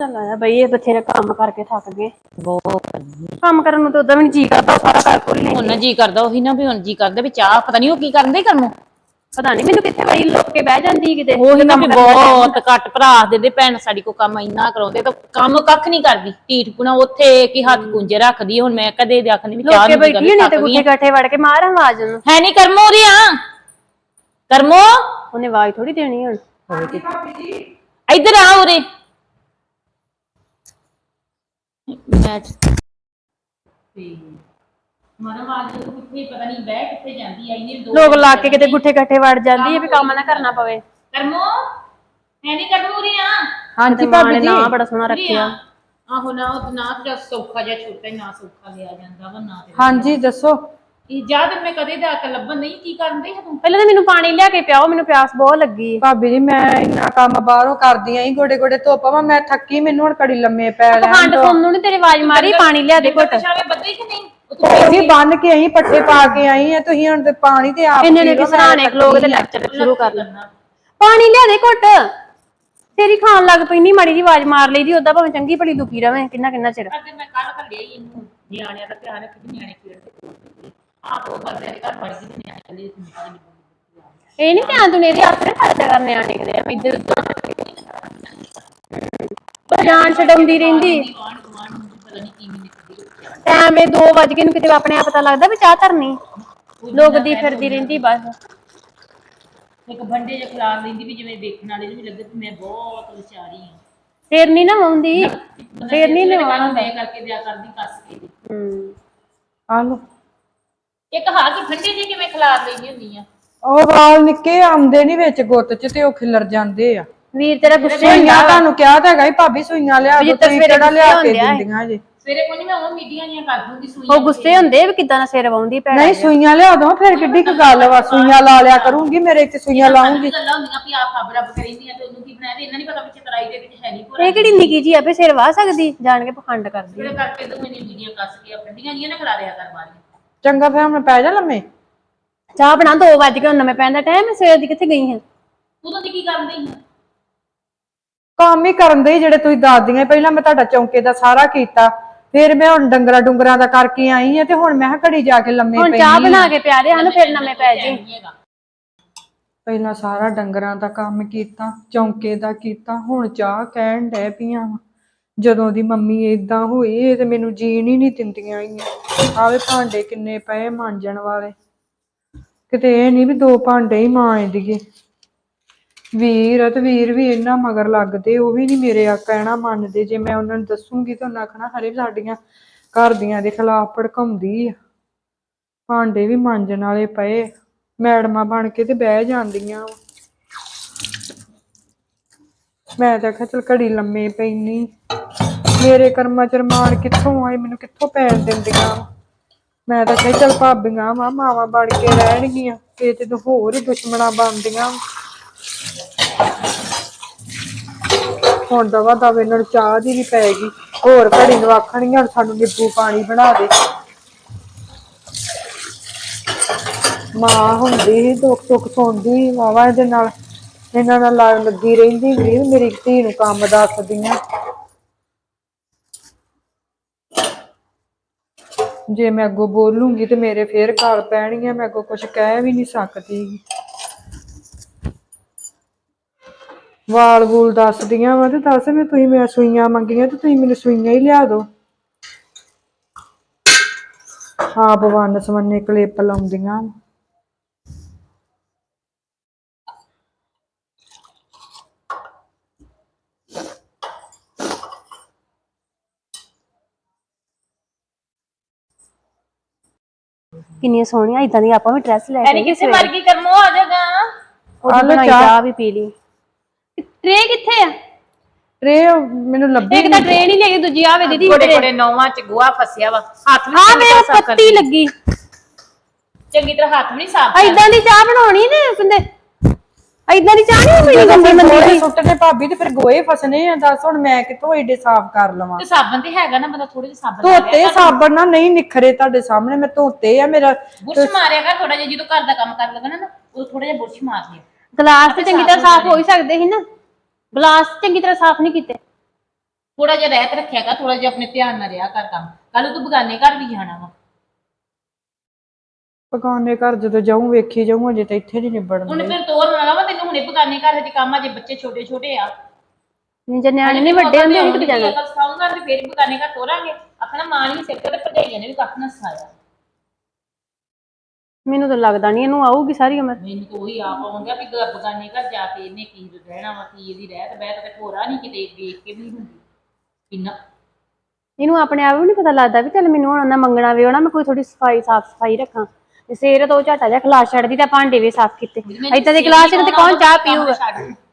ਚੱਲ ਆਇਆ ਬਈ ਇਹ ਬਥੇਰੇ ਕੰਮ ਕਰਕੇ ਥੱਕ ਗਏ। ਬਹੁਤ ਕੰਮ ਕਰਨ ਨੂੰ ਤਾਂ ਉਦਾਂ ਵੀ ਜੀ ਕਰਦਾ ਸਾਰਾ ਕਰ ਕੋਲ ਨਹੀਂ ਹੁਣ ਨਾ ਜੀ ਕਰਦਾ ਉਹੀ ਨਾ ਵੀ ਹੁਣ ਜੀ ਕਰਦਾ ਵੀ ਚਾਹ ਪਤਾ ਨਹੀਂ ਉਹ ਕੀ ਕਰਨ ਦੇ ਕਰਨ ਨੂੰ। ਪਤਾ ਨਹੀਂ ਮੈਨੂੰ ਕਿੱਥੇ ਵੜੀ ਲੁੱਕ ਕੇ ਬਹਿ ਜਾਂਦੀ ਕਿਤੇ। ਉਹੀ ਨਾ ਵੀ ਬਹੁਤ ਘੱਟ ਭਰਾ ਦੇ ਦੇ ਭੈਣ ਸਾਡੀ ਕੋ ਕੰਮ ਇੰਨਾ ਕਰਾਉਂਦੇ ਤਾਂ ਕੰਮ ਕੱਖ ਨਹੀਂ ਕਰਦੀ। ਢੀਠ ਪੁਣਾ ਉੱਥੇ ਕੀ ਹੱਥ ਕੁੰਜੇ ਰੱਖਦੀ ਹੁਣ ਮੈਂ ਕਦੇ ਦੇ ਆਖਣੀ ਵੀ ਚਾਹ ਲੁੱਕ ਕੇ ਨਹੀਂ ਬੈਠੀ ਨਹੀਂ ਤੇ ਗੁੱਠੇ ਕਾਠੇ ਵੜ ਕੇ ਮਾਰ ਆਵਾਜ਼ ਉਹਨੂੰ। ਹੈ ਨਹੀਂ ਕਰਮੋ ਰਿਆ ਕਰਮੋ। ਉਹਨੇ ਆਵਾਜ਼ ਥੋੜੀ ਦੇਣੀ ਹੁਣ। ਇੱਧਰ ਆ ਉਰੇ। ਮੈਂ ਮਰਵਾਜ ਤੋਂ ਕਿੱਥੇ ਪਤਾ ਨਹੀਂ ਬਹਿ ਕਿੱਥੇ ਜਾਂਦੀ ਆ ਇਹਨੇ ਦੋ ਲੋਕ ਲਾ ਕੇ ਕਿਤੇ ਗੁੱਠੇ ਕਾਠੇ ਵੜ ਜਾਂਦੀ ਹੈ ਵੀ ਕੰਮ ਨਾ ਕਰਨਾ ਪਵੇ। ਕਰਮੋ ਹੈ ਨਹੀਂ ਕਰਮੋ ਰਿਆ ਹਾਂਜੀ ਭਾਬੀ ਜੀ। ਨਾ ਬੜਾ ਸੋਹਣਾ ਰੱਖਿਆ। ਆਹੋ ਨਾ ਉਹ ਨਾ ਤੇ ਸੌਖਾ ਜਿਹਾ ਛੋਟਾ ਹੀ ਨਾ ਸੌਖਾ ਲਿਆ ਜਾਂਦਾ ਵਾ ਨਾ ਤੇ ਹਾਂਜੀ ਦੱਸੋ। ਇਹ ਜਾ ਤੇ ਮੈਂ ਕਦੇ ਦਾ ਕੇ ਲੱਭਣ ਨਹੀਂ ਕੀ ਕਰਨ ਦੇ ਤੂੰ? ਪਹਿਲਾਂ ਤਾਂ ਮੈਨੂੰ ਪਾਣੀ ਲਿਆ ਕੇ ਪਿਆਓ ਮੈਨੂੰ ਪਿਆਸ ਬਹੁਤ ਲੱਗੀ। ਭਾਬੀ ਜੀ ਮੈਂ ਇੰਨਾ ਕੰਮ ਬਾਹਰੋਂ ਕਰਦੀ ਆਂ ਗੋਡੇ ਗੋਡੇ ਧੁੱਪ ਵਾ ਮੈਂ ਥੱਕੀ ਮੈਨੂੰ ਹੁਣ ਘੜੀ ਲੰਮੇ ਪੈ ਲੈਣ ਖੰਡ ਤੁਹਾਨੂੰ ਨੀ ਤੇਰੀ ਆਵਾਜ਼ ਮਾਰੀ ਪਾਣੀ ਲਿਆ ਦੇ ਘੁੱਟ। ਪਛਾਵੇ ਬੱਦੇ ਕਿ ਨਹੀਂ? ਉਹ ਤੂੰ ਭਾਬੀ ਬੰਨ ਕੇ ਆਈ ਪੱਠੇ ਪਾ ਕੇ ਆਈ ਆ ਤੁਸੀਂ ਹੁਣ ਤੇ ਪਾਣੀ ਤੇ ਆਪ ਇੰਨੇ ਨੇ ਪੀ ਲਓ, ਕਿ ਸਰਾਣੇ ਖਲੋਗ ਤੇ ਲੈਕਚਰ ਸ਼ੁਰੂ ਕਰ ਲੈ ਕਰਨਾ ਪਾਣੀ ਲਿਆ ਦੇ ਘੁੱਟ। ਤੇਰੀ ਖਾਣ ਲੱਗ ਪਈ ਨਹੀਂ ਮਾੜੀ ਜੀ ਆਵਾਜ਼ ਮਾਰ ਲਈ ਦੀ ਉਦਾਂ ਭਾਵੇਂ ਚੰਗੀ ਭਲੀ ਦੁਖੀ ਰਵੇਂ ਕਿੰਨਾ ਕਿੰਨਾ ਚਿਰ। ਅੱਗੇ ਮੈਂ ਕੱਲ ਘੱਲਿਆ ਹੀ ਇਹਨੂੰ ਨਿਆਣਿਆਂ ਦਾ ਧਿਆਨ ਰੱਖ ਕੇ ਨਿਆਣੇ ਖੇਡਦੇ। ਆਪ ਉਹ ਘਰ ਨਿੱਕੇ ਨਿੱਕੇ ਇਹ ਨਹੀਂ ਧਿਆਨ ਤੂੰ ਇਹਦੇ ਆਪਣੇ ਖਰਚਾ ਕਰਨੇ ਆਣੇ ਕਿਤੇ ਐਵੇਂ ਇੱਧਰ ਉੱਧਰ ਜਾਨ ਛਡਾਉਂਦੀ ਰਹਿੰਦੀ। ਨੂੰ ਟਾਈਮ ਇਹ 2 ਵਜ ਕੇ ਨੂੰ ਕਿਤੇ ਆਪਣੇ ਆਪ ਪਤਾ ਲੱਗਦਾ ਵੀ ਚਾਹ ਧਰਨੀ। ਲੋਕ ਦੀ ਫਿਰਦੀ ਰਹਿੰਦੀ ਬਸ। ਇੱਕ ਬੰਡੇ ਜਿਹਾ ਖਿਲਾਰ ਲੈਂਦੀ ਵੀ ਜਿਵੇਂ ਦੇਖਣ ਵਾਲੇ ਨੂੰ ਵੀ ਲੱਗੇ ਕਿ ਮੈਂ ਬਹੁਤ ਵਿਚਾਰੀ ਹਾਂ ਫੇਰ ਨਹੀਂ ਨਾ ਆਉਂਦੀ। ਫੇਰ ਨਹੀਂ ਨਿਵਾਣਾ ਮੈਂ ਕਰਕੇ ਦਿਆ ਕਰਦੀ ਕੱਸ ਕੇ। ਦੀ। ਹੂੰ। ਆ ਲਓ। ਇੱਕ ਹਾਂ ਕਿ ਫੰਡੇ ਜੇ ਕਿਵੇਂ ਖਿਲਾਰ ਲੈਂਦੀ ਹੁੰਦੀ ਆ? ਉਹ ਵਾਲ ਨਿੱਕੇ ਆਉਂਦੇ ਨਹੀਂ ਵਿੱਚ ਗੁੱਤ ਚ ਤੇ ਉਹ ਖਿਲਰ ਜਾਂਦੇ ਆ। ਵੀਰ ਤੇਰਾ ਗੁੱਸੇ ਸੂਈਆਂ ਤੁਹਾਨੂੰ ਕਿਹਾ ਤਾਂ ਹੈਗਾ ਸੀ ਭਾਬੀ ਸੂਈਆਂ ਲਿਆ ਦੋ ਤਾਂ ਤੁਸੀਂ ਸਵੇਰੇ ਕਿਹੜਾ ਲਿਆ ਗੁੱਸੇ ਕੇ ਹੁੰਦੇ ਆ। ਦਿੰਦੀਆਂ ਜੇ। ਸਵੇਰੇ ਕੋਈ ਨਹੀਂ ਮੈਂ ਉਹ ਮੀਡੀਆਂ ਜੀਆਂ ਕਰ ਦੂੰਗੀ ਸੂਈ ਉਹ ਗੁੱਸੇ ਹੁੰਦੇ ਵੀ ਕਿਦਾਂ ਨਾ ਸਿਰ ਵਾਉਂਦੀ ਭੈਣ ਨਹੀਂ ਸੂਈਆਂ ਲਿਆ ਦੋ ਫਿਰ ਕਿੱਡੀ ਕੁ ਗੱਲ ਵਾ ਸੂਈਆਂ ਲਾ ਲਿਆ ਕਰੂੰਗੀ ਮੇਰੇ ਇੱਥੇ ਸੂਈਆਂ ਲਾਉਂਗੀ। ਗੱਲਾਂ ਹੁੰਦੀਆਂ ਵੀ ਆਪ ਖਬਰ ਰੱਬ ਕਰੀਂਦੀ ਆ ਤੇ ਉਹਨੂੰ ਕੀ ਬਣਾਇਆ ਤੇ ਇਹਨਾਂ ਨਹੀਂ ਪਤਾ ਵਿੱਚ ਤਰਾਈ ਦੇ ਵਿੱਚ ਹੈ ਨਹੀਂ ਭੋਰਾ। ਇਹ ਕਿਹੜੀ ਨਿੱਕੀ ਜੀ ਆਪੇ ਸਿਰ ਵਾਹ ਸਕਦੀ ਜਾਣ ਕੇ ਪਖੰਡ ਕਰਦੀ। ਜਿਹੜੇ ਕਰਕੇ ਤੂੰ ਇਹਨੇ ਮੀਡੀਆਂ ਕੱਸ ਕੇ ਫੰਡੀਆਂ ਜੀਆਂ ਨਾ ਖਿਲਾਰਿਆ ਕਰ ਬਾਰੀਆਂ ਚੰਗਾ ਫਿਰ ਮੈਂ ਪੈ ਜਾ ਲੰਮੇ। ਚਾਹ ਬਣਾ 2 ਵਜ ਕੇ ਹੁਣ ਮੈਂ ਪੈਂਦਾ ਟਾਈਮ ਸਵੇਰ ਦੀ ਕਿੱਥੇ ਗਈ ਹਾਂ? ਤੂੰ ਤਾਂ ਕੀ ਕਰਦੀ ਹੈ ਕੰਮ ਹੀ ਕਰਨ ਦੇ ਜਿਹੜੇ ਤੁਸੀਂ ਦੱਸਦੀਆਂ ਪਹਿਲਾਂ ਮੈਂ ਤੁਹਾਡਾ ਚੌਂਕੇ ਦਾ ਸਾਰਾ ਕੀਤਾ ਫਿਰ ਮੈਂ ਹੁਣ ਡੰਗਰਾ ਡੁੰਗਰਾਂ ਦਾ ਕਰਕੇ ਆਈ ਆ ਤੇ ਹੁਣ ਮੈਂ ਕਿਹਾ ਘੜੀ ਜਾ ਕੇ ਲੰਮੇ ਹੁਣ ਚਾਹ ਬਣਾ ਕੇ ਪਿਆ ਦੇ ਹਨ ਫਿਰ ਨਵੇਂ ਪੈ ਜੀ ਪਹਿਲਾਂ ਸਾਰਾ ਡੰਗਰਾਂ ਦਾ ਕੰਮ ਕੀਤਾ ਚੌਂਕੇ ਦਾ ਕੀਤਾ ਹੁਣ ਚਾਹ ਕਹਿਣ ਡੈ ਪਈਆਂ ਵਾਂ। ਜਦੋਂ ਦੀ ਮੰਮੀ ਏਦਾਂ ਹੋਈ ਇਹ ਤੇ ਮੈਨੂੰ ਜੀਣ ਹੀ ਨਹੀਂ ਦਿੰਦੀਆਂ ਆਈਆਂ। ਆਵੇ ਭਾਂਡੇ ਕਿੰਨੇ ਪਏ ਮਾਂਜਣ ਵਾਲੇ। ਕਿਤੇ ਇਹ ਨਹੀਂ ਵੀ ਦੋ ਭਾਂਡੇ ਹੀ ਮਾਂਜ ਦੀਏ ਵੀਰ ਆ ਵੀਰ ਵੀ ਇੰਨਾ ਮਗਰ ਲੱਗਦੇ, ਉਹ ਵੀ ਨਹੀਂ ਮੇਰੇ ਆ ਕਹਿਣਾ ਮੰਨਦੇ। ਜੇ ਮੈਂ ਉਹਨਾਂ ਨੂੰ ਦੱਸੂਗੀ ਤਾਂ ਉਹਨਾਂ ਆਖਣਾ, ਹਰੇ ਸਾਡੀਆਂ ਘਰ ਦੀਆਂ ਦੇ ਖਿਲਾਫ ਭੜਕਾਉਂਦੀ ਆ। ਭਾਂਡੇ ਵੀ ਮਾਂਜਣ ਵਾਲੇ ਪਏ। ਮੈਡਮਾਂ ਬਣ ਕੇ ਤੇ ਬਹਿ ਜਾਂਦੀਆਂ ਮੈਂ ਤਾਂ ਆਖਿਆ, ਚਲ ਘੜੀ ਲੰਮੇ ਪੈਣੀ ਮੇਰੇ ਕਰਮਾਂ ਚ ਰਮਾਨ ਕਿੱਥੋਂ ਆਏ, ਮੈਨੂੰ ਕਿੱਥੋਂ ਪੈਣ ਦਿੰਦੀਆਂ ਮੈਂ ਤਾਂ ਕਿਹਾ ਚਲ ਭਾਬੀਆਂ ਵਾ, ਮਾਵਾਂ ਬਣ ਕੇ ਰਹਿਣਗੀਆਂ, ਇਹ ਤੇ ਹੋਰ ਹੀ ਦੁਸ਼ਮਣਾਂ ਬਣਦੀਆਂ ਵਾਂ। ਹੁਣ ਦਵਾ ਦਵਾ ਇਹਨਾਂ ਨੂੰ ਚਾਹ ਦੀ ਵੀ ਪੈ ਗਈ। ਹੋਰ ਘੜੀ ਨੂੰ ਆਖਣਗੀਆਂ, ਹੁਣ ਸਾਨੂੰ ਨਿੰਬੂ ਪਾਣੀ ਬਣਾ ਦੇ। ਮਾਂ ਹੁੰਦੀ ਸੀ, ਦੁੱਖ ਸੁੱਖ ਸੁਣਦੀ ਵਾਵਾ ਇਹਦੇ ਨਾਲ, ਇਹਨਾਂ ਨਾਲ ਲੜ ਲੱਗੀ ਰਹਿੰਦੀ ਵੀ ਮੇਰੀ ਧੀ ਨੂੰ ਕੰਮ ਦੱਸਦੀਆਂ। ਜੇ ਮੈਂ ਅੱਗੋਂ ਬੋਲੂੰਗੀ ਤੇ ਮੇਰੇ ਫੇਰ ਘਰ ਪੈਣਗੀਆਂ ਮੈਂ ਅੱਗੋਂ ਕੁਝ ਕਹਿ ਵੀ ਨਹੀਂ ਸਕਦੀ। ਵਾਲ ਵੂਲ ਦੱਸਦੀਆਂ ਵਾ ਤੇ ਦੱਸ ਵੀ ਤੁਸੀਂ ਮੈਂ ਸੂਈਆਂ ਮੰਗੀਆਂ ਤੇ ਤੁਸੀਂ ਮੈਨੂੰ ਸੂਈਆਂ ਹੀ ਲਿਆ ਦਿਓ। ਆਪ ਵੰਨ ਸਵੰਨੇ ਕਲਿੱਪ ਲਾਉਂਦੀਆਂ ਵਾਂ। ਕਿੰਨੀਆਂ ਸੋਹਣੀਆਂ ਇਦਾਂ ਦੀ ਆਪਾਂ ਵੀ ਡਰੈਸ ਲੈ ਐਨੀ ਕੇ ਕਿਸੇ ਮਰ ਗਈ ਕਰਮੋ ਆ ਜਾਗਾ ਉਹ ਬਣਾਈ ਚਾਹ। ਵੀ ਪੀ ਲਈ। ਟ੍ਰੇ ਕਿੱਥੇ ਆ? ਟਰੇ ਮੈਨੂੰ ਲੱਭੀ ਇੱਕ ਤਾਂ ਟ੍ਰੇ ਨਹੀਂ ਲੈ ਕੇ ਦੂਜੀ ਆਵੇ ਦੀਦੀ ਕੋੜੇ ਕੋੜੇ ਨੌਵਾਂ ਚ ਗੋਆ ਫਸਿਆ ਵਾ। ਹੱਥ ਵੀ ਚੰਗੀ ਮੇਰੇ ਪੱਤੀ ਲੱਗੀ। ਚੰਗੀ ਤਰ੍ਹਾਂ ਹੱਥ ਵੀ ਨਹੀਂ ਸਾਫ਼ ਕਰ ਇਦਾਂ ਦੀ ਚਾਹ ਬਣਾਉਣੀ ਨੇ ਕਹਿੰਦੇ ਇਦਾਂ ਦੀ ਚਾਹ ਨਹੀਂ ਪੀਣੀ ਗੰਦੀ ਮੰਦੀ ਗੋਏ ਸੁੱਟਦੇ ਭਾਬੀ ਤੇ ਫਿਰ ਗੋਏ ਫਸਨੇ ਆ ਦੱਸ ਹੁਣ ਮੈਂ ਕਿੱਥੋਂ ਏਡੇ ਸਾਫ਼ ਕਰ ਲਵਾਂ? ਤੇ ਸਾਬਣ ਤੇ ਹੈਗਾ ਨਾ ਬੰਦਾ ਥੋੜੇ ਜਿਹਾ ਸਾਬਣ ਲਾ ਧੋਤੇ ਸਾਬਣ ਨਾਲ ਨਹੀਂ ਨਿਖਰੇ ਤੁਹਾਡੇ ਸਾਹਮਣੇ ਮੈਂ ਧੋਤੇ ਆ ਮੇਰਾ ਬੁਰਸ਼ ਮਾਰਿਆ ਕਰ ਥੋੜਾ ਜਿਹਾ ਜਦੋਂ ਘਰ ਦਾ ਕੰਮ ਕਰਨ ਲੱਗਣਾ ਨਾ ਉਹ ਥੋੜਾ ਜਿਹਾ ਬੁਰਸ਼ ਮਾਰ ਲਿਆ। ਗਲਾਸ ਤੇ ਚੰਗੀ ਤਰ੍ਹਾਂ ਸਾਫ਼ ਹੋ ਹੀ ਸਕਦੇ ਸੀ ਨਾ। ਗਲਾਸ ਚੰਗੀ ਤਰ੍ਹਾਂ ਸਾਫ਼ ਨਹੀਂ ਕੀਤੇ। ਥੋੜਾ ਜਿਹਾ ਰਹਿਤ ਰੱਖਿਆ ਕਰ ਥੋੜਾ ਜਿਹਾ ਆਪਣੇ ਧਿਆਨ ਨਾਲ ਰਿਹਾ ਕਰ ਕੰਮ। ਕੱਲ ਤੂੰ ਬਗਾਨੇ ਘਰ ਵੀ ਜਾਣਾ ਵਾ। ਪਕਾਨੇ ਘਰ ਜਦੋਂ ਜਾਊਂ ਵੇਖੀ ਜਾਊਂ ਅਜੇ ਤਾਂ ਇੱਥੇ ਨਹੀਂ ਨਿਬੜਨ ਹੁਣ ਫਿਰ ਤੋਰ ਨਾ ਵਾ ਤੈਨੂੰ ਹੁਣੇ ਬਗਾਨੇ ਘਰ ਦੇ ਕੰਮ ਅਜੇ ਬੱਚੇ ਛੋਟੇ ਛੋਟੇ ਆ। ਜੇ ਨਿਆਣੇ ਨਹੀਂ ਵੱਡੇ ਹੁੰਦੇ ਨਹੀਂ ਕਿਤੇ ਜਾਣਾ? ਅਕਲ ਸਿਖਾਊਂਗਾ ਤੇ ਫੇਰ ਬਗਾਨੇ ਘਰ ਤੋਰਾਂਗੇ। ਆਖਣਾ ਮਾਂ ਨਹੀਂ ਸਿਰ ਤੇ ਭਜਾਈਆਂ ਨੇ ਵੀ ਕੱਖ ਨਾ ਸਿਖਾਇਆ। ਮੈਨੂੰ ਤਾਂ ਲੱਗਦਾ ਨਹੀਂ ਇਹਨੂੰ ਆਊਗੀ ਸਾਰੀ ਉਮਰ। ਮੈਨੂੰ ਤਾਂ ਉਹੀ ਆਪ ਆਉਂਦਾ ਵੀ ਬਗਾਨੇ ਘਰ ਜਾ ਕੇ ਇਹਨੇ ਕੀ ਰਹਿਣਾ ਵਾ ਕੀ ਇਹਦੀ ਰਹਿਤ ਬਹਿਤ ਤੇ ਹੋਰਾ ਨਹੀਂ ਕਿਤੇ ਵੇਖ ਕੇ ਵੀ ਨਹੀਂ ਹੁੰਦੀ। ਕਿੰਨਾ ਇਹਨੂੰ ਆਪਣੇ ਆਪ ਵੀ ਨਹੀਂ ਪਤਾ ਲੱਗਦਾ ਵੀ ਚੱਲ ਮੈਨੂੰ ਹੁਣ ਉਹਨਾਂ ਮੰਗਣਾ ਵੀ ਹੋਣਾ ਮੈਂ ਕੋਈ ਥੋੜੀ ਸਫ਼ਾਈ ਸਾਫ਼ ਸਫ਼ਾਈ ਰੱਖਾਂ। ਤੇ ਸਿਰ ਤੋਂ ਝਾਟਾ ਜਿਹਾ ਖਲਾਸ ਛੱਡਦੀ ਤਾਂ ਭਾਂਡੇ ਵੀ ਸਾਫ਼ ਕੀਤੇ। ਏਦਾਂ ਦੇ ਗਲਾਸ ਤੇ ਕੌਣ ਚਾਹ ਪੀਊਗਾ।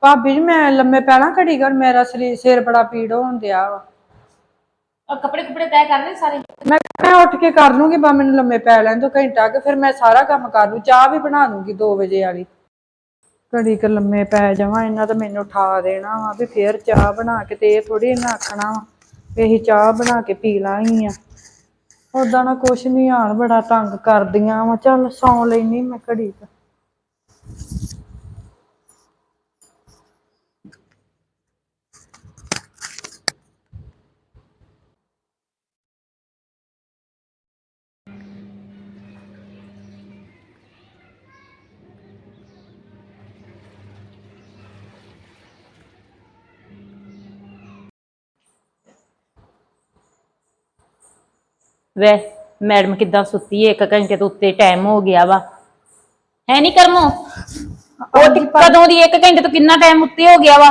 ਭਾਬੀ ਜੀ ਮੈਂ ਲੰਮੇ ਪੈਣਾ ਘੜੀ ਕਰ ਮੇਰਾ ਸਰੀਰ ਸਿਰ ਬੜਾ ਪੀੜ ਹੋਣ ਦਿਆ ਵਾ। ਕੱਪੜੇ ਕੁਪੜੇ ਤੈਅ ਕਰ ਲਏ ਸਾਰੇ? ਮੈਂ ਮੈਂ ਉੱਠ ਕੇ ਕਰ ਲੂੰਗੀ ਬਾ ਮੈਨੂੰ ਲੰਮੇ ਪੈ ਲੈਣ ਤੋਂ ਘੰਟਾ ਕਿ ਫਿਰ ਮੈਂ ਸਾਰਾ ਕੰਮ ਕਰ ਲੂ ਚਾਹ ਵੀ ਬਣਾ ਦੂੰਗੀ 2 ਵਜੇ ਵਾਲੀ। ਘੜੀ ਕ ਲੰਮੇ ਪੈ ਜਾਵਾਂ ਇਹਨਾਂ ਤਾਂ ਮੈਨੂੰ ਉਠਾ ਦੇਣਾ ਵਾ ਵੀ ਫੇਰ ਚਾਹ ਬਣਾ ਕੇ ਤੇ ਇਹ ਥੋੜੀ ਇਹਨਾਂ ਆਖਣਾ ਵਾ ਵੀ ਅਸੀਂ ਚਾਹ ਬਣਾ ਕੇ ਪੀ ਲਾਂਗੀ ਆ ਉਦਾਂ ਨਾ ਕੁਛ ਨਹੀਂ ਹਾਲ ਬੜਾ ਤੰਗ ਕਰਦੀਆਂ ਵਾ। ਚੱਲ ਸੌਂ ਲੈਣੀ ਮੈਂ ਘੜੀ ਕ। ਵੇ ਮੈਡਮ ਕਿੱਦਾਂ ਸੁੱਤੀ ਏ? ਇੱਕ ਘੰਟੇ ਤੋਂ ਉੱਤੇ ਟਾਈਮ ਹੋ ਗਿਆ ਵਾ। ਹੈ ਨਹੀਂ ਕਰਮੋ? ਉਹ ਤੇ ਕਦੋਂ ਦੀ ਇੱਕ ਘੰਟੇ ਤੋਂ ਕਿੰਨਾ ਟਾਈਮ ਉੱਤੇ ਹੋ ਗਿਆ ਵਾ?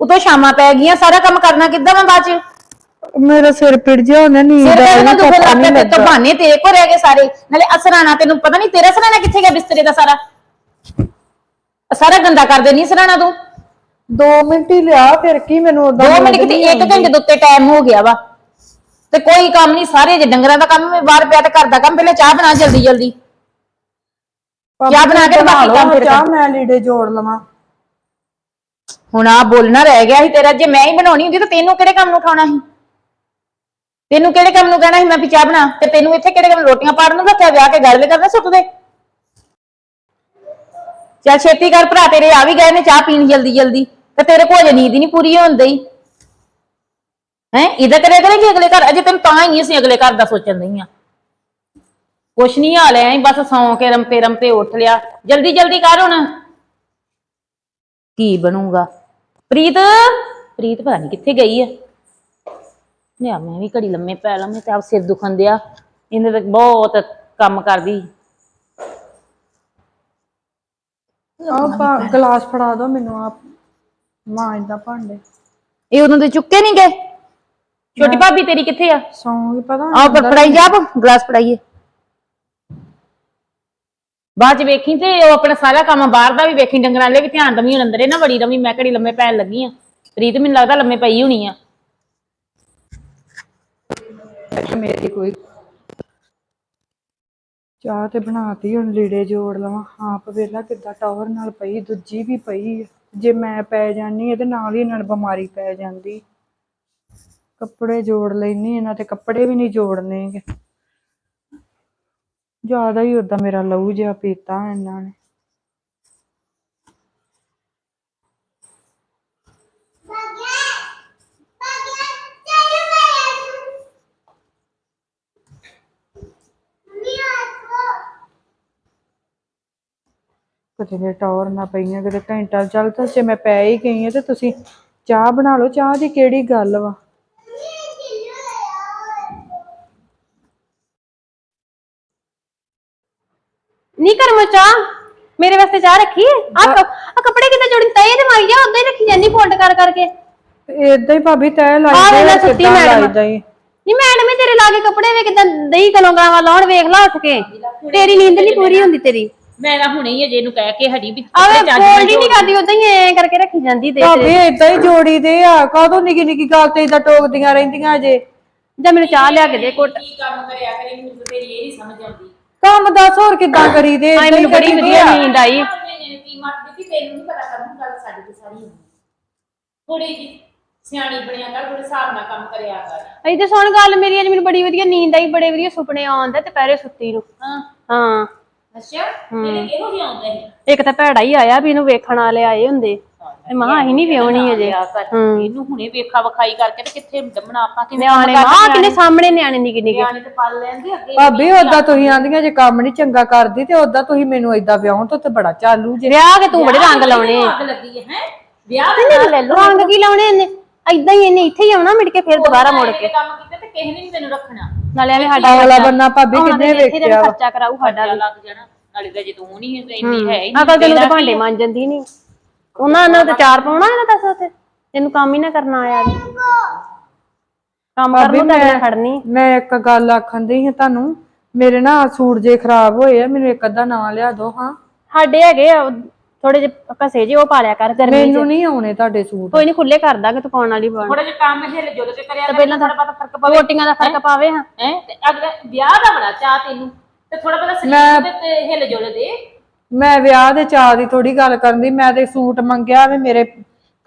ਉਤੋਂ ਸ਼ਾਮਾਂ ਪੈ ਗਈਆਂ ਸਾਰਾ ਕੰਮ ਕਰਨਾ ਕਿੱਦਾਂ ਵਾ ਬਾਅਦ ਚ? ਮੇਰਾ ਸਿਰ ਪੀੜ ਜਿਹਾ ਹੁੰਦਾ ਨੀਂਦ ਨੀ, ਦੁੱਖ ਪਤਾ ਲੱਗ ਨੀ ਪਿਆ ਤੇ। ਬਹਾਨੇ ਤੇਰੇ ਕੋ ਰਹਿ ਗਏ ਸਾਰੇ। ਨਾਲੇ ਅਸਰਾਣਾ ਤੈਨੂੰ ਪਤਾ ਨਹੀਂ ਤੇਰਾ ਸਰਾਣਾ ਕਿੱਥੇ ਗਿਆ ਬਿਸਤਰੇ ਦਾ ਸਾਰਾ? ਸਾਰਾ ਗੰਦਾ ਕਰ ਦੇਣੀ ਸਰਾਣਾ ਤੂੰ। ਦੋ ਮਿੰਟ ਹੀ ਲਿਆ ਫਿਰ ਕੀ ਮੈਨੂੰ ਉਦਾਂ ਦੋ ਮਿੰਟ ਨੀਂਦ ਕਿਤੇ ਨੀ ਇੱਕ ਆਉਂਦੀ। ਘੰਟੇ ਦੇ ਉੱਤੇ ਟਾਈਮ ਹੋ ਗਿਆ ਵਾ। ਤੇ ਕੋਈ ਕੰਮ ਨਹੀਂ ਸਾਰੇ ਜੇ ਡੰਗਰਾਂ ਦਾ ਕੰਮ ਵੀ ਬਾਹਰ ਪਿਆ ਤੇ ਘਰ ਦਾ ਕੰਮ ਪਹਿਲੇ ਚਾਹ ਬਣਾ ਜਲਦੀ ਜਲਦੀ। ਚਾਹ ਬਣਾ ਕੇ ਤੇ ਬਾਕੀ ਕੰਮ ਫਿਰ ਚਾਹ ਮੈਂ ਲੀੜੇ ਜੋੜ ਲਵਾਂ। ਹੁਣ ਆ ਬੋਲਣਾ ਰਹਿ ਗਿਆ ਸੀ ਤੇਰਾ ਜੇ ਮੈਂ ਹੀ ਬਣਾਉਣੀ ਹੁੰਦੀ ਤਾਂ ਤੈਨੂੰ ਕਿਹੜੇ ਕੰਮ ਨੂੰ ਉਠਾਉਣਾ ਸੀ? ਤੈਨੂੰ ਕਿਹੜੇ ਕੰਮ ਨੂੰ ਕਹਿਣਾ ਸੀ? ਮੈਂ ਵੀ ਚਾਹ ਬਣਾ ਤੇ ਤੈਨੂੰ ਇੱਥੇ ਕਿਹੜੇ ਕੰਮ ਰੋਟੀਆਂ ਪਾੜਨ ਨੂੰ ਰੱਖਿਆ ਵਿਆਹ ਕੇ ਗੱਲ ਵੀ ਕਰਨਾ ਸੁੱਟ ਦੇ? ਚੱਲ ਛੇਤੀ ਕਰ ਭਰਾ ਤੇਰੇ ਆ ਵੀ ਗਏ ਨੇ ਚਾਹ ਪੀਣ ਜਲਦੀ ਜਲਦੀ। ਤੇ ਤੇਰੇ ਕੋਲ ਅਜੇ ਨੀਂਦ ਹੀ ਨਹੀਂ ਪੂਰੀ ਹੁੰਦੀ ਹੈ? ਇਹਦਾ ਕਰਿਆ ਕਰੇਗੀ ਅਗਲੇ ਘਰ? ਅਜੇ ਤੈਨੂੰ ਤਾਂ ਹੀ ਅਸੀਂ ਅਗਲੇ ਘਰ ਦਾ ਸੋਚਣ ਨਹੀਂ ਆ। ਕੁਛ ਨਹੀਂ ਹਾਲ ਐ ਬਸ ਸੌਂ ਕੇ ਰੰਪੇ ਰੰਪੇ ਉੱਠ ਲਿਆ। ਜਲਦੀ ਜਲਦੀ ਕਰ ਹੁਣ। ਕੀ ਬਣੂਗਾ? ਪ੍ਰੀਤ? ਪ੍ਰੀਤ ਪਤਾ ਨਹੀਂ ਕਿੱਥੇ ਗਈ ਹੈ ਨਿਆ ਮੈਂ ਵੀ ਘੜੀ ਲੰਮੇ ਪੈ ਲੰਮੇ ਤੇ ਆਪ ਸਿਰ ਦੁਖਣ ਦਿਆ ਇਹਨੇ ਤਾਂ ਬਹੁਤ ਕੰਮ ਕਰਦੀ। ਆਹ ਗਲਾਸ ਫੜਾ ਦਿਓ ਮੈਨੂੰ ਆਪ। ਮਾਂ ਇਦਾਂ ਭਾਂਡੇ। ਇਹ ਉਦੋਂ ਦੇ ਚੁੱਕੇ ਨਹੀਂ ਗਏ? ਛੋਟੀ ਭਾਬੀ ਤੇਰੀ ਕਿੱਥੇ ਆ? ਸੌਂਗੀ ਪਤਾ ਆਹ ਪਰ ਫੜਾਈ ਜਾ ਆਪ ਗਲਾਸ ਫੜਾਈਏ। ਬਾਅਦ ਚ ਵੇਖੀ ਤੇ ਉਹ ਆਪਣਾ ਸਾਰਾ ਕੰਮ ਬਾਹਰ ਦਾ ਵੀ ਵੇਖੀ ਡੰਗਰਾਂ ਲੈ ਵੀ ਧਿਆਨ ਦਵੀਂ ਹੁਣ ਅੰਦਰੇ ਨਾ ਬੜੀ ਰਵੀ ਮੈਂ ਘੜੀ ਲੰਮੇ ਪੈਣ ਲੱਗੀ ਆ। ਪ੍ਰੀਤ ਮੈਨੂੰ ਲੱਗਦਾ ਲੰਮੇ ਪਈ ਹੋਣੀ ਆ। ਨਹੀਂ ਮੇਰੀ ਕੋਈ ਚਾਹ ਤੇ ਬਣਾਤੀ ਹੁਣ ਲੀੜੇ ਜੋੜ ਲਵਾਂ। ਆਪ ਵੇਲਾ ਕਿੱਦਾਂ ਟਾਵਰ ਨਾਲ ਪਈ ਦੂਜੀ ਵੀ ਪਈ ਆ। ਜੇ ਮੈਂ ਪੈ ਜਾਨੀ ਇਹਦੇ ਨਾਲ ਹੀ ਇਹਨਾਂ ਨੂੰ ਬਿਮਾਰੀ ਪੈ ਜਾਂਦੀ। ਕੱਪੜੇ ਜੋੜ ਲੈਣੀ ਇਹਨਾਂ ਤੇ ਕੱਪੜੇ ਵੀ ਨਹੀਂ ਜੋੜਨੇਗੇ ਜ਼ਿਆਦਾ ਹੀ ਉਦਾਂ ਮੇਰਾ ਲਹੂ ਜਿਹਾ ਪੀਤਾ ਇਹਨਾਂ ਨੇ। ਕਿਤੇ ਦੇ ਟਾਵਰ ਨਾ ਪਈਆਂ ਕਿਤੇ ਘੰਟਾ ਚੱਲ ਤਾਂ ਜੇ ਮੈਂ ਪੈ ਹੀ ਗਈ ਹਾਂ ਤੇ ਤੁਸੀਂ ਚਾਹ ਬਣਾ ਲਓ, ਚਾਹ ਦੀ ਕਿਹੜੀ ਗੱਲ ਵਾ? ਕਰਮੋ ਚਾਹ ਮੇਰੇ ਵਾਸਤੇ ਚਾਹ ਰੱਖੀ ਆ ਆ ਕੱਪੜੇ ਕਿਤੇ ਜੋੜੀ ਤਏ ਤੇ ਮਾਰੀ ਜਾ ਉਦਾਂ ਹੀ ਰੱਖੀ ਜਾਂਦੀ ਫੋਲਡ ਕਰ ਕਰਕੇ। ਏਦਾਂ ਹੀ ਭਾਬੀ ਤੈ ਆ ਲਾਈ ਵੇਲੇ ਦੇ ਸੁੱਤੀ ਕਿੱਦਾਂ ਮੈਡਮ ਨਹੀਂ ਮੈਡਮ ਇਹ ਤੇਰੇ ਲਾਗੇ ਕੱਪੜੇ ਵੇ ਕਿਦਾਂ ਦਹੀਂ ਕਲੋਂਗਾਂ ਵਾਲਾ ਲਾਉਣ ਵੇਖ ਲਾ ਉੱਠ ਕੇ। ਤੇਰੀ ਨੀਂਦ ਨਹੀਂ ਪੂਰੀ ਹੁੰਦੀ ਤੇਰੀ। ਮੈਂ ਤਾਂ ਹੁਣੇ ਹੀ ਅਜੇ ਇਹਨੂੰ ਕਹਿ ਕੇ ਹਟੀ ਵੀ ਆਵੇ ਫੋਲਡ ਹੀ ਨਹੀਂ ਕਰਦੀ ਉਦਾਂ ਹੀ ਐ ਕਰਕੇ ਰੱਖੀ ਜਾਂਦੀ ਦੇਖ ਭਾਬੀ ਏਦਾਂ ਹੀ ਜੋੜੀ ਦੇ ਆ ਕਾਹਦੋਂ ਨਿੱਕੀ ਨਿੱਕੀ ਗੱਲ ਤੇ ਏਦਾਂ ਟੋਕਦੀਆਂ ਰਹਿੰਦੀਆਂ ਜੇ। ਜਾਂ ਮੈਨੂੰ ਚਾਹ ਲਿਆ ਕੇ ਦੇ ਘੁੱਟ। ਕੀ ਕੰਮ ਕਰਿਆ ਕਰੇ ਮੈਨੂੰ ਤਾਂ ਤੇਰੀ ਇਹ ਨਹੀਂ ਸਮਝ ਆਉਂਦੀ। ਕੰਮ ਦੱਸ ਹੋਰ ਕਿੱਦਾਂ ਕਰੀ ਦੇ ਆਏ ਮੈਨੂੰ ਬੜੀ ਵਧੀਆ। ਨੀਂਦ ਆਈ। ਨੇ ਕੀ ਮੱਤ ਦਿੱਤੀ ਤੈਨੂੰ ਨਹੀਂ ਪਤਾ ਕਰਨ ਗੱਲ ਸਾਡੀ ਤੇ ਸਾਰੀ ਹੁੰਦੀ ਥੋੜੀ ਜੀ ਸਿਆਣੀ ਬਣਿਆ ਕਰ ਥੋੜੇ ਹਿਸਾਬ ਨਾਲ ਕੰਮ ਕਰਿਆ ਕਰ। ਅਈ ਤੇ ਸੁਣ ਗੱਲ ਮੇਰੀ ਅੱਜ ਮੈਨੂੰ ਬੜੀ ਵਧੀਆ ਨੀਂਦ ਆਈ ਬੜੇ ਵਧੀਆ ਸੁਪਨੇ ਆਉਂਦੇ ਦੁਪਹਿਰੇ ਸੁੱਤੀ ਨੂੰ। ਹਾਂ। ਹਾਂ। ਅੱਛਾ? ਤੇਰੇ ਕਿਹੋ ਜਿਹਾ ਆਉਂਦਾ ਹੈ ਇੱਕ ਤਾਂ ਭੈੜਾ ਹੀ ਆਇਆ ਵੀ ਇਹਨੂੰ ਵੇਖਣ ਵਾਲੇ ਆਏ ਹੁੰਦੇ। ਇਹ ਮਾਂ ਅਸੀਂ ਨਹੀਂ ਵਿਆਹਣੀ ਅਜੇ। ਵਿਆਹ ਇਹਨੂੰ ਹੁਣੇ ਵੇਖਾ ਵਿਖਾਈ ਕਰਕੇ ਤੇ ਕਿੱਥੇ ਡੰਮਣਾ ਆਪਾਂ ਕਿਵੇਂ ਨਿਆਣੇ ਮਾਂ ਕਿੰਨੇ ਸਾਹਮਣੇ ਨਿਆਣੇ ਨਿੱਕੇ ਨਿੱਕੇ। ਨਿਆਣੇ ਤੇ ਪਲ ਲੈਂਦੇ ਅੱਗੇ ਭਾਬੀ ਓਦਾਂ ਤੁਸੀਂ ਆਂਦੀਆਂ ਜੇ ਕੰਮ ਨਹੀਂ ਚੰਗਾ ਕਰਦੀ ਤੇ ਓਦਾਂ ਤੁਸੀਂ ਮੈਨੂੰ ਏਦਾਂ ਵਿਆਹਣ ਤੋਂ ਤੇ ਬੜਾ ਚਾਲੂ ਜੇ। ਵਿਆਹ ਕੇ ਤੂੰ ਬੜੇ ਰੰਗ ਲਾਉਣੇ ਆ। ਅੱਗ ਲੱਗੀ ਹੈ ਹੈ? ਵਿਆਹ ਦੇ ਨਾਲ ਲੈ ਲਓ ਰੰਗ ਕੀ ਲਾਉਣੇ ਇਹਨੇ? ਏਦਾਂ ਹੀ ਇਹਨੇ ਇੱਥੇ ਹੀ ਆਉਣਾ ਮਿਲ ਕੇ ਫਿਰ ਦੁਬਾਰਾ ਮੁੜ ਕੇ। ਕੰਮ ਕੀਤਾ ਤੇ ਕਿਸੇ ਨੇ ਨਹੀਂ ਤੈਨੂੰ ਰੱਖਣਾ। ਨਾਲੇ ਐਵੇਂ ਸਾਡਾ ਅਗਲਾ ਬੰਨਾ ਭਾਬੀ ਕਿੰਨੇ ਵੇਖਿਆ ਵਾ? ਖਰਚਾ ਕਰਾਊ ਸਾਡਾ ਖਰਚਾ ਲੱਗ ਜਾਣਾ। ਨਾਲੇ ਤਾਂ ਜੇ ਤੂੰ ਨਹੀਂ ਇੰਨੀ ਹੈ। ਹੀ ਆ ਤਾਂ ਤੈਨੂੰ ਤਾਂ ਭਾਂਡੇ ਮਾਂਜ ਜਾਂਦੀ ਨਹੀਂ। ਉਹਨਾਂ ਨੇ ਤਾਂ ਚਾਰ ਪਾਉਣਾ ਇਹਦਾ ਦੱਸ ਉੱਥੇ ਤੈਨੂੰ ਕੰਮ ਹੀ ਨਾ ਕਰਨਾ ਆਇਆ ਨੀ। ਕੰਮ ਕਰਨ ਨੂੰ ਤਾਂ ਖੜਨੀ। ਮੈਂ ਇੱਕ ਗੱਲ ਆਖਣ ਦੀ ਹਾਂ ਤੁਹਾਨੂੰ। ਮੇਰੇ ਨਾ ਸੂਟ ਜੇ ਖਰਾਬ ਹੋਏ ਆ ਮੈਨੂੰ ਇੱਕ ਅੱਧਾ ਨਾਂ ਲਿਆ ਦਿਓ ਹਾਂ। ਸਾਡੇ ਹੈਗੇ ਥੋੜੇ ਜਿਹੇ ਘਸੇ ਜੇ ਉਹ ਪਾ ਲਿਆ ਕਰ ਗਰਮੀ ਚ। ਮੈਨੂੰ ਨਹੀਂ ਆਉਣੇ ਤੁਹਾਡੇ ਸੂਟ। ਕੋਈ ਨਹੀਂ ਖੁੱਲੇ ਕਰ ਦਾਂਗੇ ਤੂੰ ਪਾਉਣ ਵਾਲੀ ਬਣ। ਥੋੜਾ ਜਿਹਾ ਕੰਮ ਹਿੱਲ ਜੁਲ ਕੇ ਕਰਿਆ ਕਰ ਪਹਿਲਾਂ ਥੋੜਾ ਬਹੁਤਾ ਫ਼ਰਕ ਪਵੇ। ਰੋਟੀਆਂ ਦਾ ਫ਼ਰਕ ਪਾਵੇ ਹਾਂ। ਹੈ? ਤੇ ਅਗਲੇ ਵਿਆਹ ਦਾ ਬੜਾ ਚਾਹ ਤੈਨੂੰ। ਤੇ ਥੋੜਾ ਬਹੁਤਾ ਸਰੀਰ ਤੇ ਤੇ ਹਿੱਲ ਜੁਲ ਦੇ। ਮੈਂ ਵਿਆਹ ਦੇ ਚਾਅ ਦੀ ਥੋੜੀ ਗੱਲ ਕਰਨ ਦੀ ਮੈਂ ਤੇ ਸੂਟ ਮੰਗਿਆ ਵੀ ਮੇਰੇ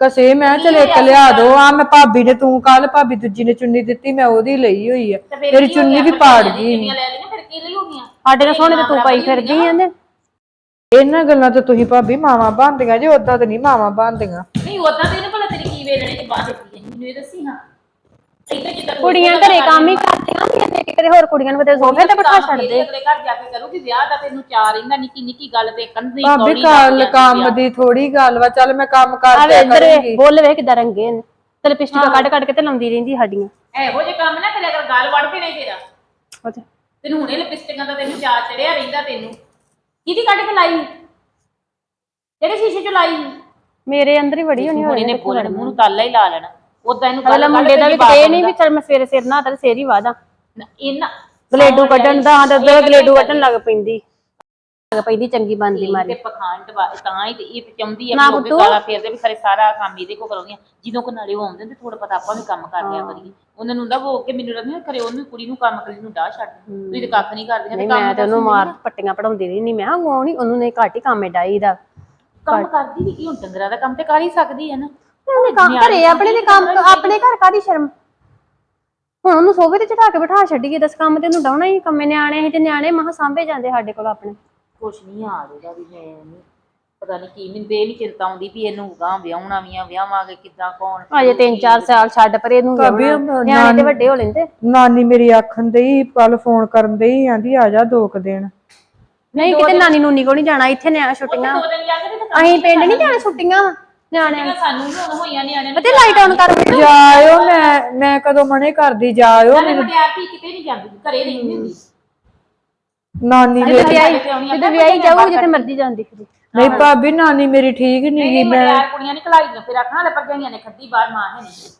ਕਸੇ ਮੈਂ ਚਲ ਇੱਕ ਲਿਆ ਦੋ ਆ ਮੈਂ ਭਾਬੀ ਨੇ ਤੂੰ ਕੱਲ ਭਾਬੀ ਦੂਜੀ ਨੇ ਚੁੰਨੀ ਦਿੱਤੀ ਮੈਂ ਉਹਦੀ ਲਈ ਹੋਈ ਆ। ਤੇਰੀ ਚੁੰਨੀ ਵੀ ਪਾੜ ਗਈ ਚੁੰਨੀਆਂ ਲੈ ਲਈਆਂ ਫਿਰ ਕੀ ਲਈ ਹੋ ਗਈਆਂ ਸਾਡੇ ਨਾਲ ਸੋਹਣੇ ਤੇ ਤੂੰ ਪਾਈ ਫਿਰਦੀ ਆਂ ਨੇ ਇਹਨਾਂ ਗੱਲਾਂ ਤੇ ਤੁਸੀਂ ਭਾਬੀ ਮਾਵਾਂ ਬਣਦੀਆਂ ਜੇ ਉਦਾਂ ਤੇ ਨਹੀਂ ਮਾਵਾਂ ਬਣਦੀਆਂ। ਨਹੀਂ ਉਦਾਂ ਤੈਨੂੰ ਭਲਾ ਤੇਰੀ ਕੀ ਵੇਲਣੇ ਚ ਬਾਤ ਦਿੱਤੀ ਹੈ ਮੈਨੂੰ ਇਹ ਦੱਸੀ ਹਾਂ। ਜਿੱਦਾਂ ਤੂੰ ਕੁੜੀਆਂ ਘਰੇ ਕੰਮ ਹੀ। ਕਰਦੀਆਂ ਹੁੰਦੀਆਂ ਨੇ ਕਿਤੇ ਹੋਰ ਕੁੜੀਆਂ ਨੂੰ ਕਿਤੇ ਸੋਫੇ ਤੇ ਬਿਠਾ ਛੱਡਦੇ ਅਗਲੇ ਘਰ ਜਾ ਕੇ ਕਰੂਗੀ ਵਿਆਹ ਦਾ ਤੈਨੂੰ ਚਾਰ ਰਹਿੰਦਾ ਨਿੱਕੀ ਨਿੱਕੀ ਗੱਲ ਤੇ ਕੰਧੀ ਭਾਬੀ ਕੱਲ ਕੰਮ ਦੀ ਥੋੜੀ ਗੱਲ ਵਾ ਚੱਲ ਮੈਂ ਕੰਮ ਕਰ ਦਿਆ ਕਰੂੰਗੀ। ਬੋਲ ਵੇ ਕਿਦਾਂ ਰੰਗੇ ਨੇ। ਤੇ ਲਿਪਸਟਿਕ ਕੱਢ ਕੱਢ ਕੇ ਤੇ ਲਾਉਂਦੀ ਰਹਿੰਦੀ ਸਾਡੀਆਂ। ਇਹੋ ਜਿਹੇ ਕੰਮ ਨਾ ਕਰਿਆ ਕਰ ਗੱਲ ਵੜਦੇ ਨੇ ਤੇਰਾ ਉਹ ਤੈਨੂੰ ਹੁਣੇ ਲਿਪਸਟਿਕਾਂ ਦਾ ਤੈਨੂੰ ਚਾਰ ਚੜਿਆ ਰਹਿੰਦਾ ਤੈਨੂੰ। ਕਿਹਦੀ ਕੱਢ ਕੇ ਲਾਈ? ਕਿਹੜੇ ਸ਼ੀਸ਼ੇ ਚ ਲਾਈ? ਮੇਰੇ ਅੰਦਰ ਹੀ ਵੜੀ ਹੋਣੀ ਹੁਣ ਇਹਨੇ ਬੋਲਣ ਮੂੰਹ ਨੂੰ ਤਾਲਾ ਹੀ ਲਾ ਲੈਣਾ। ਉਦਾਂ ਇਹਨੂੰ ਅਗਲਾ ਮੁੰਡੇ ਦਾ ਵੀ ਇਹ ਨਹੀਂ ਵੀ ਚੱਲ ਮੈਂ ਸਵੇਰੇ ਸਿਰ ਨਾ ਤੇ ਸਿਰ ਹੀ ਵਾਦਾ ਇਹਨਾਂ ਗਲੇਡੂ ਕੱਢਣ ਦਾ ਹਾਂ ਤੇ ਉਧਰ ਗਲੇਡੂ ਕੱਢਣ ਲੱਗ ਪੈਂਦੀ। ਲੱਗ ਪੈਂਦੀ ਚੰਗੀ ਬੰਦੀ ਮਾਰੀ। ਤੇ ਪਖੰਡ ਵਾ- ਤਾਂ ਹੀ ਤੇ ਇਹ ਚਾਹੁੰਦੀ ਆ ਵੀ ਉਹ ਵੀ ਗਾਲਾਂ ਫੇਰਦੇ ਵੀ ਖਰੇ ਸਾਰਾ ਕੰਮ ਇਹਦੇ ਕੋ ਕਰਾਉਂਦੀਆਂ ਜਦੋਂ ਕੋ ਨਾਲੇ ਉਹ ਆਉਂਦੇ ਨੇ ਤੇ ਥੋੜਾ ਪਤਾ ਆਪਾਂ ਵੀ ਕੰਮ ਕਰ ਲਿਆ ਕਰੀਏ। ਉਹਨਾਂ ਨੂੰ ਹੁੰਦਾ ਉਹ ਕੇ ਮੈਨੂੰ ਲੱਗਦਾ ਖਰੇ ਉਹਨੂੰ ਕੁੜੀ ਨੂੰ ਕੰਮ ਕਰੀ ਨੂੰ ਡਾਹ ਛੱਡ ਤੁਸੀਂ ਤੇ ਕੱਖ ਨਹੀਂ ਕਰਦੀਆਂ ਤੇ ਨਹੀਂ ਕੰਮ ਮੈਂ ਤੇ ਉਹਨੂੰ ਮਾਰ ਪੱਟੀਆਂ ਪੜਾਉਂਦੀ ਨਹੀਂ ਮੈਂ ਉਹ ਨਹੀਂ ਉਹਨੂੰ ਨੇ ਘੱਟ ਹੀ ਕੰਮ ਡਾਈ ਦਾ। ਕੰਮ ਕਰਦੀ ਵੀ ਕੀ ਹੁਣ ਡੰਗਰਾਂ ਦਾ ਕੰਮ ਤੇ ਕਰ ਹੀ ਸਕਦੀ ਹੈ ਨਾ। ਉਹਨੇ ਕੰਮ ਘਰੇ ਆਪਣੇ ਦੇ ਕੰਮ ਆਪਣੇ ਘਰ ਕਾਦੀ ਸ਼ਰਮ ਹੁਣ ਉਹਨੂੰ ਸੋਫੇ ਤੇ ਚੜਾ ਕੇ ਬਿਠਾ ਛੱਡੀਏ ਦਸ ਕੰਮ ਤੇ ਉਹਨੂੰ ਡਾਉਣਾ ਹੀ ਕੰਮੇ ਨਿਆਣੇ ਸੀ ਤੇ ਨਿਆਣੇ ਮਹਾ ਸਾਂਭੇ ਜਾਂਦੇ ਸਾਡੇ ਕੋਲ ਆਪਣੇ। ਕੁਛ ਨਹੀਂ ਆ ਰਿਹਾ ਵੀ ਮੈਂ ਨੀ- ਪਤਾ ਨਹੀਂ ਕੀ ਮੈਨੂੰ ਨਹੀਂ ਚਿੰਤਾ ਆਉਂਦੀ ਵੀ ਇਹਨੂੰ ਗਾਂ ਵਿਆਹਣਾ ਵੀ ਆ ਵਿਆਹਾਂਗੇ ਕਿੱਦਾਂ ਕੌਣ ਅਜੇ 3-4 ਸਾਲ ਛੱਡ ਪਰੇ ਇਹਨੂੰ ਵਿਆਹੁਣਾ। ਨਿਆਣੇ ਤੇ ਵੱਡੇ ਹੋ ਲੈਂਦੇ। ਨਾਨੀ ਮੇਰੀ ਆਖਣ ਡਈ ਕੱਲ ਫੋਨ ਕਰਨ ਡਈ ਆਂਦੀ ਆ ਜਾ ਦੋ ਕੁ ਦਿਨ। ਨਹੀਂ ਕਿਤੇ ਨਾਨੀ ਨੂਨੀ ਕੋ ਨਹੀਂ ਜਾਣਾ ਇੱਥੇ ਨਿਆ ਛੁੱਟੀਆਂ। ਦੋ ਦਿਨ ਜਾ ਕੇ ਤੇ ਅਸੀਂ ਪਿੰਡ ਨਹੀਂ ਜਾਣਾ ਛੁੱਟੀਆਂ ਵਾਂ, ਨਿਆਣਿਆਂ। ਸਾਨੂੰ ਵੀ ਹੁਣ ਹੋਈਆਂ ਨਿਆਣਿਆਂ ਨੂੰ ਤੇ ਲਾਈਟ ਆਨ ਕਰ ਮੈਨੂੰ ਜਾਇਓ ਮੈਂ ਮੈਂ ਕਦੋਂ ਮਨੇ ਕਰਦੀ ਜਾਇਓ ਨਾਲੇ ਮਟਿਆਰ ਧੀ ਕਿਤੇ ਨਹੀਂ ਜਾਂਦੀ ਘਰੇ ਰਹਿੰਦੀ ਹੁੰਦੀ ਨਾਨੀ ਜਿੱਥੇ ਵਿਆਹੀ ਜਿੱਥੇ ਵਿਆਹੀ ਜਾਊ ਜਿੱਥੇ ਮਰਜ਼ੀ ਜਾਂਦੀ ਫਿਰੀ। ਨਹੀਂ ਭਾਬੀ ਨਾਨੀ ਮੇਰੀ ਠੀਕ ਨਹੀਂ ਨਹੀਂ ਮਟਿਆਰ ਕੁੜੀਆਂ ਨੇ ਕਲਾਈ ਫਿਰ ਆਖਣਾ ਲੈ ਪਰਜਾਈਆਂ ਨੇ ਖੱਦੀ ਬਾਹਰ ਮਾਂ ਹੈ ਨਹੀਂ।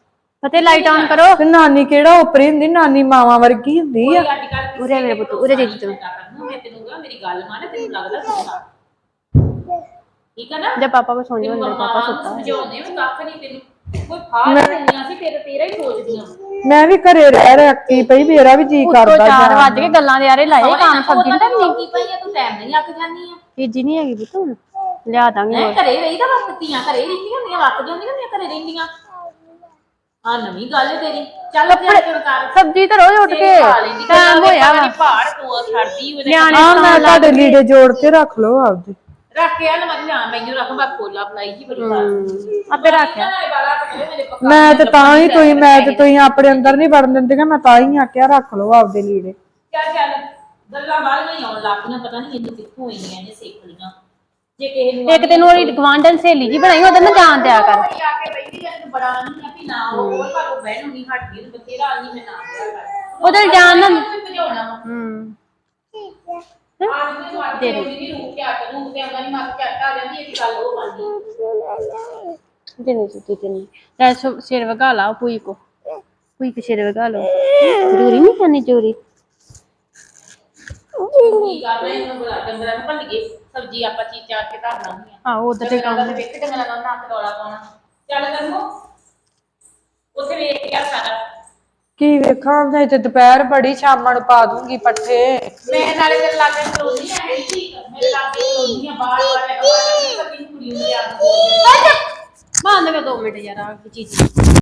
ਫਤੇ ਲਾਈਟ ਆਨ ਕਰੋ। ਤੇ ਨਾਨੀ ਕਿਹੜਾ ਉਪਰੀ ਹੁੰਦੀ ਨਾਨੀ ਮਾਵਾਂ ਵਰਗੀ ਹੁੰਦੀ ਆ। ਉਰੇ ਮੇਰੇ ਪੁੱਤ ਉਰੇ ਜੀਜੂ ਤੂੰ। ਮੈਂ ਤੈਨੂੰ ਮੇਰੀ ਗੱਲ ਮੰਨ ਤੈਨੂੰ ਲੱਗਦਾ ਸੁਣਨਾ ਠੀਕ ਹੈ ਨਾ? ਜੇ ਪਾਪਾ ਕੋ ਸੌਂ ਅੰਦਰ ਪਾਪਾ ਸੁੱਤਾ ਸਮਝਾਉਂਦੇ ਵੀ ਕੱਖ ਨਹੀਂ ਤੈਨੂੰ ਕੋਈ ਨਹੀਂ ਸੀ ਤੇਰਾ ਤੇਰਾ ਹੀ ਸੋਚਦੀਆਂ ਮੈਂ ਵੀ ਘਰੇ ਰਹਿ ਰਹਿ ਅੱਕੀ ਪਈ ਮੇਰਾ ਵੀ ਜੀ ਉੱਤੋਂ ਕਰਦਾ 4 ਵਜ ਕੇ ਗੱਲਾਂ ਦੇ ਆਰੇ ਲਾਏ ਕੰਮ ਸਬਜ਼ੀ ਉਹਦਾ ਵੀ ਕੀ ਪਈ ਆ ਤੂੰ ਟਾਈਮ ਨਹੀਂ ਅੱਕ ਜਾਂਦੀ ਆ। ਤੀਜੀ ਨਹੀਂ ਹੈਗੀ ਹੁਣ ਲਿਆ ਦਾਂਗੇ ਮੈਂ ਘਰੇ ਰਹੀਦਾ ਵਕਤ ਧੀਆਂ ਘਰੇ ਰਹਿੰਦੀਆਂ ਹੁੰਦੀਆਂ ਵਕਤ ਜਾਂਦੀਆਂ ਹੁੰਦੀਆਂ ਘਰੇ ਰਹਿੰਦੀਆਂ। ਆ ਨਵੀਂ ਗੱਲ ਹੈ ਤੇਰੀ। ਚੱਲ ਕਿਉਂ ਕਰ। ਸਬਜ਼ੀ ਤਾਂ ਰੋਜ਼ ਉੱਠ ਕੇ ਟਾਈਮ ਹੋਇਆ ਵਾ। ਪਹਾੜ ਤੋਂ ਛੱਡਦੀ ਉਹਨੇ ਨਿਆਣੇ ਆ ਮੈਂ ਤੁਹਾਡੇ ਲੀੜੇ ਜੋੜ ਕੇ ਰੱਖ ਲਓ ਆਪਦੇ। ਰੱਖ ਕੇ ਆ ਲਮਾ ਲਿਆ ਮੈਨੂੰ ਰੱਖ ਬਾ ਕੋਲਾ ਫਲਾਈ ਜੀ ਬੜੀ ਆਪੇ ਰੱਖਿਆ ਮੈਂ ਤੇ ਤਾਂ ਹੀ ਤੁਸੀਂ ਮੈਂ ਤੇ ਤੁਸੀਂ ਆਪਣੇ ਅੰਦਰ ਨਹੀਂ ਵੜਨ ਦਿੰਦੀਆਂ ਮੈਂ ਤਾਂ ਹੀ ਆਖਿਆ ਰੱਖ ਲਓ ਆਪਦੇ ਲੀੜੇ। ਚੱਲ ਚੱਲ। ਗੱਲਾਂ ਬਾਹਲੀਆਂ ਹੀ ਆਉਣ ਲੱਗ ਪਈਆਂ ਪਤਾ ਨਹੀਂ ਇਹਨੂੰ ਕਿੱਥੋਂ ਆਈਆਂ ਨੇ ਸਿੱਖ ਲੀਆਂ ਜੇ ਕਿਸੇ ਨੂੰ ਇੱਕ ਦਿਨ ਉਹਦੀ ਗਵਾਂਢਣ ਸਹੇਲੀ ਜੀ ਬਣਾਈ ਉਹਦੇ ਨਾਲ ਜਾਣ ਦਿਆ ਕਰ। ਆ ਕੇ ਬੈਠੀ ਜਾਂ ਬੜਾ ਨਹੀਂ ਆ ਵੀ ਨਾ ਉਹ ਪਰ ਉਹ ਬਹਿਣ ਨੂੰ ਨਹੀਂ ਹਟਦੀ ਬਥੇਰਾ ਨਹੀਂ ਮੈਂ ਨਾ ਉਹਦੇ ਜਾਣ ਵੀ ਭਜਾਉਣਾ ਹੂੰ। ਆਹ ਮੈਨੂੰ ਆਟ ਕੇ ਉਹਦੀ ਰੂਹ ਕੇ ਆ ਕੇ ਰੂਹ ਤੇ ਆਉਂਦਾ ਨਹੀਂ ਮੱਤ ਕੇ ਆ ਜਾਂਦੀ ਇਹਦੀ ਗੱਲ ਉਹ ਬਣਦੀ। ਦਿਨੇ ਸੁੱਤੀ ਦਿਨੇ ਲੈ ਸੋ- ਸਿਰ ਵਗਾ ਲਾ ਪੂਈ ਕੋ। ਪੂਈ ਕੇ ਸਿਰ ਵਗਾ ਲਓ। ਜ਼ਰੂਰੀ ਨਹੀਂ ਕਰਨੀ ਚੋਰੀ ਕੀ ਕਰ ਰਹੇ ਇਹਨੂੰ ਬੁਲਾ ਡੰਗਰਾਂ ਨੂੰ ਭੱਲੀਏ ਸਬਜੀ ਆਪਾਂ ਚੀਜ਼ ਚਾਰ ਕੇ ਧਰਨਾ ਹੁੰਦੀਆਂ ਹਾਂ। ਉਧਰ ਤੇ ਡੰਗਰਾਂ ਦਾ ਤੇ ਵੇਖ ਡੰਗਰਾਂ ਦਾ ਨਾ ਤੇ ਰੌਲਾ ਪਾਉਣਾ। ਚੱਲ ਕਰਮੋ ਉੱਥੇ ਵੇਖ ਕੇ ਆ ਸਾਰਾ। ਕੀ ਵੇਖਾਂ ਮੈਂ ਤੇ ਦੁਪਹਿਰ ਬੜੀ ਸ਼ਾਮਾਂ ਨੂੰ ਪਾ ਦੂੰਗੀ ਪੱਠੇ। ਮੈਂ ਨਾਲੇ ਤੇਰੇ ਲਾਗੇ ਖਲੋਦੀ ਆ ਮੇਰੇ ਲਾਗੇ ਖਲੋਦੀ ਆ ਬਾਹਰ ਬਾਹਰ ਲੈ ਕੇ ਸਬਜੀ ਨੂੰ ਕੁੜੀ ਨੂੰ ਲਿਆ ਕੇ ਬੰਦ ਕਰ 2 ਮਿੰਟ ਯਾਰ ਆ ਕੀ ਚੀਜ਼